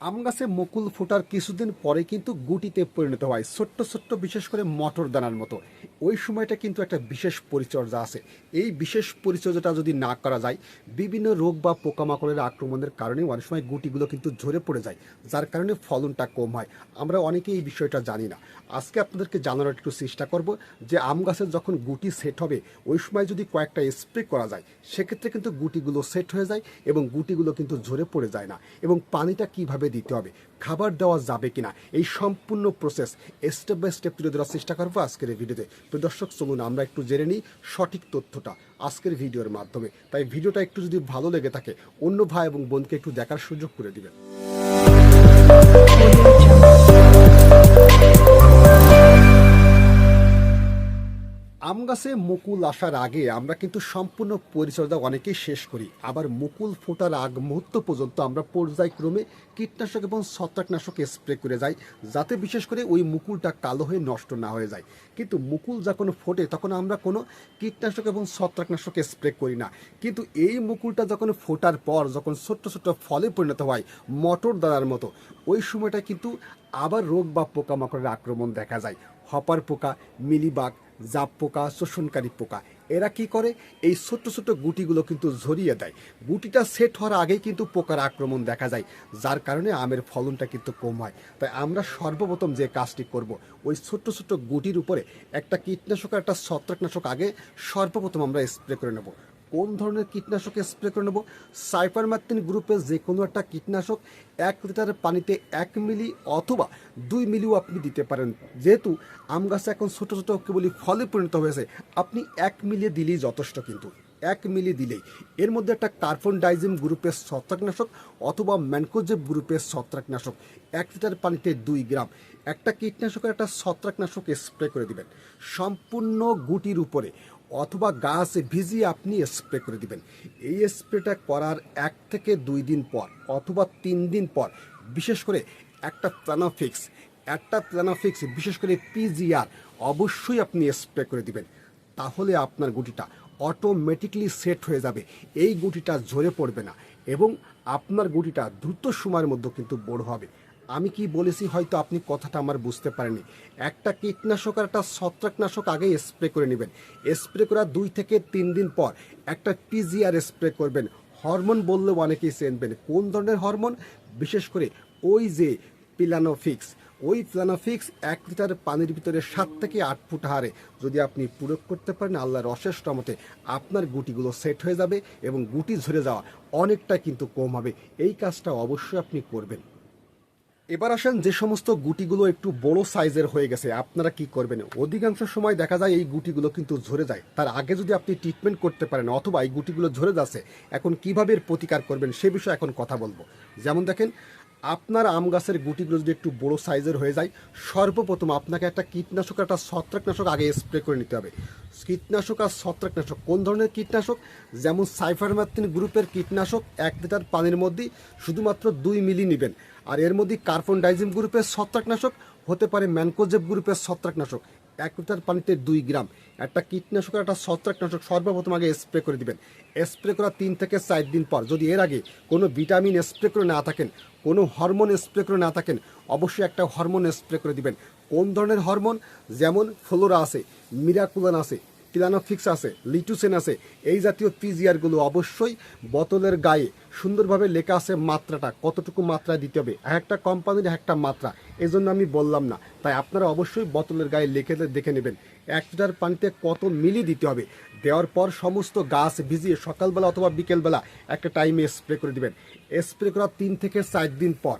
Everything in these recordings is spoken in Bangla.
আম গাছে মুকুল ফোটার কিছুদিন পরে কিন্তু গুটিতে পরিণত হয়। ছোট্ট ছোট্ট বিশেষ করে মটর দানার মতো। ওই সময়টা কিন্তু একটা বিশেষ পরিচর্যা আছে। এই বিশেষ পরিচর্যাটা যদি না করা যায়, বিভিন্ন রোগ বা পোকামাকড়ের আক্রমণের কারণে অনেক সময় গুটিগুলো কিন্তু ঝরে পড়ে যায়, যার কারণে ফলনটা কম হয়। আমরা অনেকেই এই বিষয়টা জানি না। আজকে আপনাদেরকে জানানোর একটু চেষ্টা করব যে আম গাছের যখন গুটি সেট হবে, ওই সময় যদি কয়েকটা স্প্রে করা যায়, সেক্ষেত্রে কিন্তু গুটিগুলো সেট হয়ে যায় এবং গুটিগুলো কিন্তু ঝরে পড়ে যায় না। এবং পানিটা কীভাবে দিতে হবে। খাবার দেওয়া যাবে কিনা? এই সম্পূর্ণ প্রসেস স্টেপ বাই স্টেপ তুলে ধরার চেষ্টা করব আজকের ভিডিওতে। তো দর্শক, চলুন আমরা একটু জেনে নিই সঠিক তথ্যটা আজকের ভিডিওর মাধ্যমে। তাই ভিডিওটা একটু যদি ভালো লেগে থাকে, অন্য ভাই এবং বোনকে একটু দেখার সুযোগ করে দিবেন। আম গাছে মুকুল আসার আগে আমরা কিন্তু সম্পূর্ণ পরিচর্যা অনেকেই শেষ করি। আবার মুকুল ফোটার আগ মুহূর্ত পর্যন্ত আমরা পর্যায়ক্রমে কীটনাশক এবং ছত্রাকনাশক স্প্রে করে যাই, যাতে বিশেষ করে ওই মুকুলটা কালো হয়ে নষ্ট না হয়ে যায়। কিন্তু মুকুল যখন ফোটে, তখন আমরা কোনো কীটনাশক এবং ছত্রাকনাশক স্প্রে করি না। কিন্তু এই মুকুলটা যখন ফোটার পর, যখন ছোট্ট ছোট্ট ফলে পরিণত হয়, মটর দানার মতো, ওই সময়টা কিন্তু আবার রোগ বা পোকামাকড়ের আক্রমণ দেখা যায়। হপার পোকা, মিলিবাগ জাপ পোকা, শোষণকারী পোকা, এরা কি করে? এই ছোট্ট ছোট্ট গুটিগুলো কিন্তু ঝরিয়ে দেয়। গুটিটা সেট হওয়ার আগেই কিন্তু পোকার আক্রমণ দেখা যায়, যার কারণে আমের ফলনটা কিন্তু কম হয়। তাই আমরা সর্বপ্রথম যে কাজটি করব, ওই ছোট্ট ছোট্ট গুটির উপরে একটা কীটনাশক আর একটা ছত্রাকনাশক আগে সর্বপ্রথম আমরা স্প্রে করে নেব। কোন ধরনের কীটনাশক স্প্রে করে নেব? সাইপারমাত্রিন গ্রুপের যে কোনো একটা কীটনাশক এক লিটার পানিতে এক মিলি অথবা দুই মিলিও আপনি দিতে পারেন। যেহেতু আম গাছে এখন ছোটো ছোটো কেবলই ফলে পরিণত হয়েছে, আপনি এক মিলিয়ে দিলেই যথেষ্ট কিন্তু। এক মিলি দিলেই। এর মধ্যে একটা কার্বন ডাইজিম গ্রুপের ছত্রাকনাশক অথবা ম্যানকোজেব গ্রুপের ছত্রাকনাশক এক লিটার পানিতে দুই গ্রাম। একটা কীটনাশকের একটা ছত্রাকনাশক স্প্রে করে দিবেন। সম্পূর্ণ গুটির উপরে অথবা গাছ ভিজিয়ে আপনি স্প্রে করে দিবেন। এই স্প্রেটা করার এক থেকে দুই দিন পর অথবা তিন দিন পর, বিশেষ করে একটা প্লানোফিক্স একটা প্লানোফিক্স বিশেষ করে পিজিআর অবশ্যই আপনি স্প্রে করে দিবেন। তাহলে আপনার গুটিটা অটোমেটিকলি সেট হয়ে যাবে। এই গুটিটা ঝরে পড়বে না এবং আপনার গুটিটা দ্রুত সময়ের মধ্যে কিন্তু বড় হবে। আমি কি বলেছি হয়তো আপনি কথাটা আমার বুঝতে পারেনি একটা কীটনাশক আর একটা ছত্রাকনাশক আগে স্প্রে করে নেবেন। স্প্রে করার দুই থেকে তিন দিন পর একটা পিজিআর স্প্রে করবেন। হরমোন বললেও অনেকেই চেনবেন। কোন ধরনের হরমোন? বিশেষ করে ওই যে পিলানোফিক্স ওই প্লানোফিক্স এক লিটার পানির ভিতরে সাত থেকে আট ফুট হারে। যদি আপনি প্রয়োগ করতে পারেন আল্লাহর অশেষ রহমতে, আপনার গুটিগুলো সেট হয়ে যাবে এবং গুটি ঝরে যাওয়া অনেকটা কিন্তু কম হবে। এই কাজটা অবশ্যই আপনি করবেন। এবার আসেন যে সমস্ত গুটিগুলো একটু বড় সাইজের হয়ে গেছে, আপনারা কি করবেন? অধিকাংশ সময় দেখা যায় এই গুটিগুলো কিন্তু ঝরে যায়। তার আগে যদি আপনি ট্রিটমেন্ট করতে পারেন অথবা এই গুটিগুলো ঝরে যাচ্ছে, এখন কীভাবে এর প্রতিকার করবেন সে বিষয়ে এখন কথা বলব। যেমন দেখেন, আপনার আম গাছের গুটিগুলো যদি একটু বড় সাইজের হয়ে যায়, সর্বপ্রথম আপনাকে একটা কীটনাশক একটা ছত্রাকনাশক আগে স্প্রে করে নিতে হবে। কীটনাশক আর ছত্রাকনাশক, কোন ধরনের কীটনাশক? যেমন সাইফারমাত্রিন গ্রুপের কীটনাশক, এক লিটার পানির মধ্যে শুধুমাত্র দুই মিলি নেবেন। আর এর মধ্যে কার্বন ডাইজিম গ্রুপের ছত্রাকনাশক হতে পারে ম্যানকোজেব গ্রুপের ছত্রাকনাশক। এক লিটার পানিতে দুই গ্রাম। একটা কীটনাশক একটা ছত্রাকনাশক সর্বপ্রথম আগে স্প্রে করে দিবেন। স্প্রে করা তিন থেকে চার দিন পর যদি এর আগে কোনো ভিটামিন স্প্রে করে না থাকেন, কোনো হরমোন স্প্রে করে না থাকেন, অবশ্যই একটা হরমোন স্প্রে করে দিবেন। কোন ধরনের হরমোন? যেমন ফ্লোরা আছে, মিরাকুলান আছে পিলানোফিক্স আছে, লিটুসেন আছে। এই জাতীয় পিজিআরগুলো অবশ্যই বোতলের গায়ে সুন্দরভাবে লেখা আছে মাত্রাটা, কতটুকু মাত্রা দিতে হবে। এক একটা কোম্পানির এক একটা মাত্রা, এজন্য আমি বললাম না। তাই আপনারা অবশ্যই বোতলের গায়ে লেখে দেখে নেবেন। এক লিটার পানিতে কত মিলি দিতে হবে? দেওয়ার পর সমস্ত গাছ ভিজিয়ে সকালবেলা অথবা বিকেলবেলা একটা টাইমে স্প্রে করে দিবেন। স্প্রে করার তিন থেকে চার দিন পর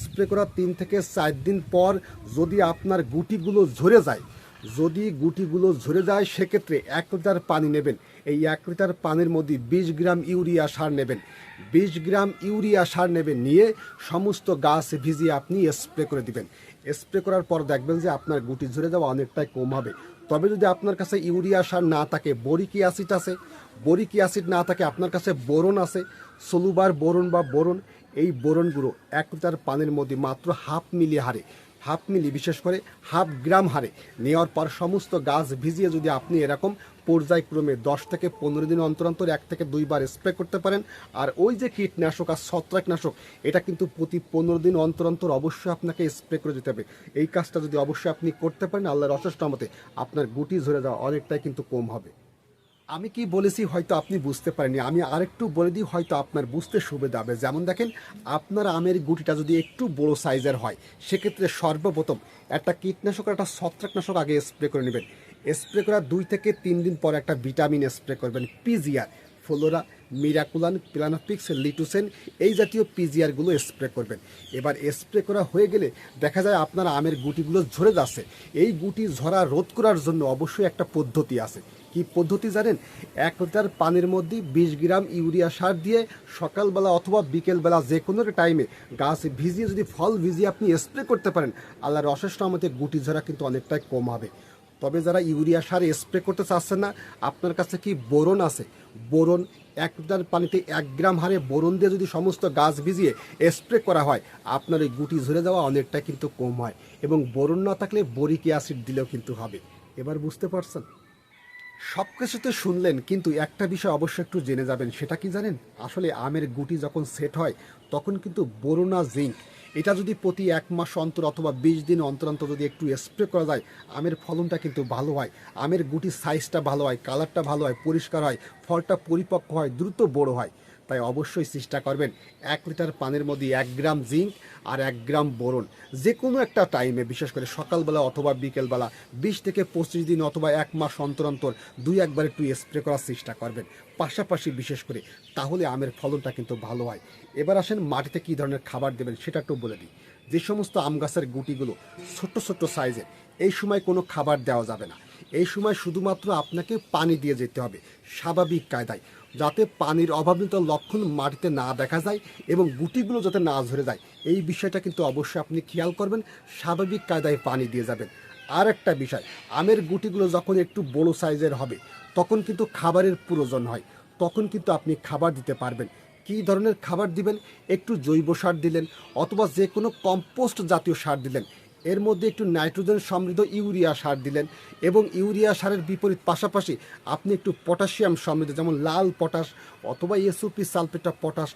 স্প্রে করার তিন থেকে চার দিন পর যদি আপনার গুটিগুলো ঝরে যায় যদি গুটিগুলো ঝরে যায়, সেক্ষেত্রে এক লিটার পানি নেবেন। এই এক লিটার পানির মধ্যে বিশ গ্রাম ইউরিয়া সার নেবেন। বিশ গ্রাম ইউরিয়া সার নেবেন, নিয়ে সমস্ত গাছ ভিজিয়ে আপনি স্প্রে করে দিবেন। স্প্রে করার পর দেখবেন যে আপনার গুটি ঝরে যাওয়া অনেকটাই কম হবে। তবে যদি আপনার কাছে ইউরিয়া সার না থাকে, বরিকি অ্যাসিড আছে। বরিকি অ্যাসিড না থাকে, আপনার কাছে বোরন আছে। সলুবার বোরন বা বোরন, এই বোরনগুলো এক লিটার পানির মধ্যে মাত্র হাফ মিলি হারে হাফ মিলি, বিশেষ করে হাফ গ্রাম হারে নেওয়ার পর সমস্ত গাছ ভিজিয়ে যদি আপনি এরকম পর্যায়ক্রমে দশ থেকে পনেরো দিন অন্তর অন্তর এক থেকে দুইবার স্প্রে করতে পারেন, আর ওই যে কীটনাশক আর ছত্রাকনাশক, এটা কিন্তু প্রতি পনেরো দিন অন্তর অন্তর অবশ্যই আপনাকে স্প্রে করে যেতে হবে। এই কাজটা যদি অবশ্যই আপনি করতে পারেন, আল্লাহর অশেষ মতে আপনার গুটি ঝরে যাওয়া অনেকটাই কিন্তু কম হবে। আমি কি বলেছি হয়তো আপনি বুঝতে পারেননি। আমি আরেকটু বলে দিই, হয়তো আপনার বুঝতে সুবিধা হবে। যেমন দেখেন, আপনার আমের গুটিটা যদি একটু বড় সাইজের হয়, সেক্ষেত্রে সর্বপ্রথম একটা কীটনাশক, একটা ছত্রাকনাশক আগে স্প্রে করে নেবেন। স্প্রে করার দুই থেকে তিন দিন পর একটা ভিটামিন স্প্রে করবেন, PGR, Flora Miraculan, Planofix, Litosen এই জাতীয় পিজিআরগুলো স্প্রে করবেন। এবার স্প্রে করা হয়ে গেলে দেখা যায় আপনার আমের গুটিগুলো ঝরে যাচ্ছে। এই গুটি ঝরা রোধ করার জন্য অবশ্যই একটা পদ্ধতি আছে। কি পদ্ধতি জানেন? এক লিটার পানির মধ্যে বিশ গ্রাম ইউরিয়া সার দিয়ে সকালবেলা অথবা বিকেলবেলা যে কোনো টাইমে গাছ ভিজিয়ে যদি ফল ভিজিয়ে আপনি স্প্রে করতে পারেন, আল্লাহর অশেষ রহমতে গুটি ঝরা কিন্তু অনেকটাই কম হবে। তবে যারা ইউরিয়া সার স্প্রে করতে চাচ্ছেন না, আপনার কাছে কি বোরন আছে? বোরন এক লিটার পানিতে এক গ্রাম হারে বোরন দিয়ে যদি সমস্ত গাছ ভিজিয়ে স্প্রে করা হয়, আপনার ওই গুটি ঝরে যাওয়া অনেকটা কিন্তু কম হয় এবং বোরন না থাকলে বরিক অ্যাসিড দিলেও কিন্তু হবে। এবার বুঝতে পারছেন? সব কিছু তো শুনলেন, কিন্তু একটা বিষয় অবশ্যই একটু জেনে যাবেন, সেটা কি জানেন? আসলে আমের গুটি যখন সেট হয়, তখন কিন্তু বোরোনা জিঙ্ক, এটা যদি প্রতি এক মাস অন্তর অথবা বিশ দিন অন্তর অন্তর যদি একটু স্প্রে করা যায়, আমের ফলনটা কিন্তু ভালো হয়। আমের গুটির সাইজটা ভালো হয় কালারটা ভালো হয়, পরিষ্কার হয়, ফলটা পরিপক্ক হয়, দ্রুত বড় হয়। তাই অবশ্যই চেষ্টা করবেন এক লিটার পানির মধ্যে এক গ্রাম জিঙ্ক আর এক গ্রাম বোরন। যে কোনো একটা টাইমে বিশেষ করে সকালবেলা অথবা বিকেলবেলা, বিশ থেকে পঁচিশ দিন অথবা এক মাস অন্তর অন্তর দুই একবার একটু স্প্রে করার চেষ্টা করবেন। পাশাপাশি বিশেষ করে তাহলে আমের ফলনটা কিন্তু ভালো হয়। এবার আসেন মাটিতে কী ধরনের খাবার দেবেন সেটা একটু বলে দিই। যে সমস্ত আম গাছের গুটিগুলো ছোট্ট ছোট্ট সাইজের এই সময় কোনো খাবার দেওয়া যাবে না। এই সময় শুধুমাত্র আপনাকে পানি দিয়ে যেতে হবে, স্বাভাবিক কায়দায়। যাতে পানির অভাবজনিত লক্ষণ মাটিতে না দেখা যায় এবং গুটিগুলো যাতে না ঝরে যায়। এই বিষয়টা কিন্তু অবশ্যই আপনি খেয়াল করবেন, স্বাভাবিক কায়দায় পানি দিয়ে যাবেন। আর একটা বিষয়, আমের গুটিগুলো যখন একটু বড় সাইজের হবে, তখন কিন্তু খাবারের প্রয়োজন হয়। তখন কিন্তু আপনি খাবার দিতে পারবেন। কী ধরনের খাবার দিবেন? একটু জৈব সার দিলেন অথবা যে কোনো কম্পোস্ট জাতীয় সার দিলেন। এর মধ্যে একটু নাইট্রোজেন সমৃদ্ধ ইউরিয়া সার দিলেন এবং ইউরিয়া সারের বিপরীত পাশাপাশি আপনি একটু পটাশিয়াম সমৃদ্ধ, যেমন লাল পটাশ অথবা এসওপি সালফেট পটাশ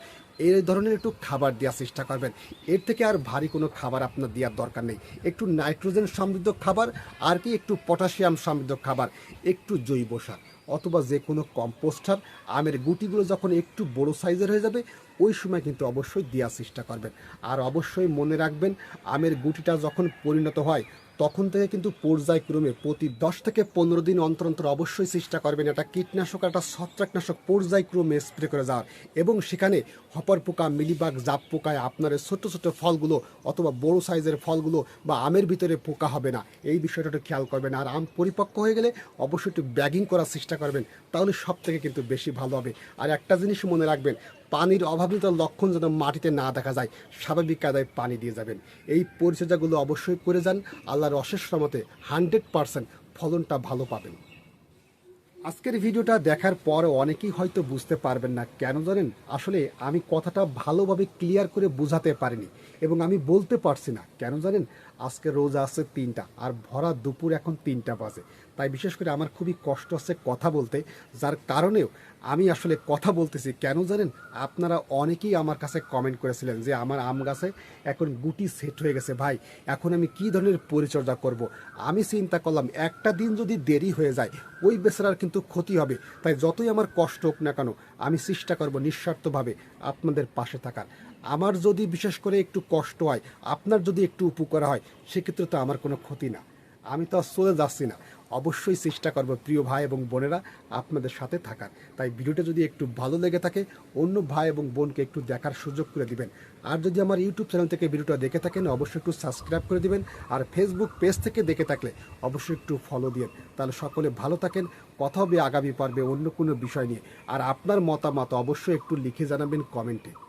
এই ধরনের একটু খাবার দেওয়ার চেষ্টা করবেন। এর থেকে আর ভারী কোনো খাবার আপনার দেওয়ার দরকার নেই। একটু নাইট্রোজেন সমৃদ্ধ খাবার আর কি একটু পটাশিয়াম সমৃদ্ধ খাবার, একটু জৈব সার। অথবা যে কোনো কম্পোস্টার আমের গুটিগুলো যখন একটু বড় সাইজের হয়ে যাবে, ওই সময় কিন্তু অবশ্যই দেওয়ার চেষ্টা করবেন। আর অবশ্যই মনে রাখবেন, আমের গুটিটা যখন পরিণত হয় তখন থেকে কিন্তু পর্যায়ক্রমে প্রতি দশ থেকে পনেরো দিন অন্তর অন্তর অবশ্যই চেষ্টা করবেন একটা কীটনাশক একটা ছত্রাকনাশক পর্যায়ক্রমে স্প্রে করে যাওয়ার। এবং সেখানে হপার পোকা, মিলিবাগ, জাপ পোকায় আপনার ছোট ছোট ফলগুলো অথবা বড় সাইজের ফলগুলো বা আমের ভিতরে পোকা হবে না। এই বিষয়টা একটু খেয়াল করবেন। আর আম পরিপক্ক হয়ে গেলে অবশ্যই একটু ব্যাগিং করার চেষ্টা করবেন, তাহলে সব থেকে কিন্তু বেশি ভালো হবে। আর একটা জিনিস মনে রাখবেন পানির অভাবিত লক্ষণ যেন মাটিতে না দেখা যায়, স্বাভাবিক কায়দায় পানি দিয়ে যাবেন। এই পরিচর্যাগুলো অবশ্যই করে যান। আল্লাহর অশেষ রহমতে হান্ড্রেড পারসেন্ট ফলনটা ভালো পাবেন। আজকের ভিডিওটা দেখার পর অনেকেই হয়তো বুঝতে পারবেন না কেন জানেন? আসলে আমি কথাটা ভালোভাবে ক্লিয়ার করে বোঝাতে পারিনি এবং আমি বলতে পারছি না। কেন জানেন? আজকে রোজ আছে তিনটা, আর ভরা দুপুর এখন তিনটা বাজে। তাই বিশেষ করে আমার খুবই কষ্ট হচ্ছে কথা বলতে, যার কারণেও আমি আসলে কথা বলতেছি। কেন জানেন? আপনারা অনেকেই আমার কাছে কমেন্ট করেছিলেন যে আমার আম গাছে এখন গুটি সেট হয়ে গেছে। ভাই, এখন আমি কি ধরনের পরিচর্যা করব। আমি চিন্তা করলাম, একটা দিন যদি দেরি হয়ে যায়, ওই বেচারার কিন্তু ক্ষতি হবে। তাই যতই আমার কষ্ট হোক না কেন, আমি চেষ্টা করব নিঃস্বার্থভাবে আপনাদের পাশে থাকার। আমার যদি বিশেষ করে একটু কষ্ট হয়, আপনার যদি একটু উপকার হয়, সেক্ষেত্রে তো আমার কোনো ক্ষতি না। আমি তো আর চলে যাচ্ছি না। অবশ্যই চেষ্টা করব প্রিয় ভাই এবং বোনেরা আপনাদের সাথে থাকার। তাই ভিডিওটা যদি একটু ভালো লেগে থাকে, অন্য ভাই এবং বোনকে একটু দেখার সুযোগ করে দিবেন। আর যদি আমার ইউটিউব চ্যানেল থেকে ভিডিওটা দেখে থাকেন, অবশ্যই একটু সাবস্ক্রাইব করে দিবেন। আর ফেসবুক পেজ থেকে দেখে থাকলে অবশ্যই একটু ফলো দিন তাহলে সকলে ভালো থাকেন, কথা হবে আগামী পর্বে অন্য কোনো বিষয় নিয়ে। আর আপনার মতামত অবশ্যই একটু লিখে জানাবেন কমেন্টে।